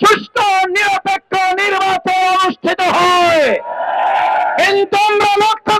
সুস্থ নিরপেক্ষ নির্বাচন অনুষ্ঠিত হয়। কিন্তু আমরা লক্ষ্য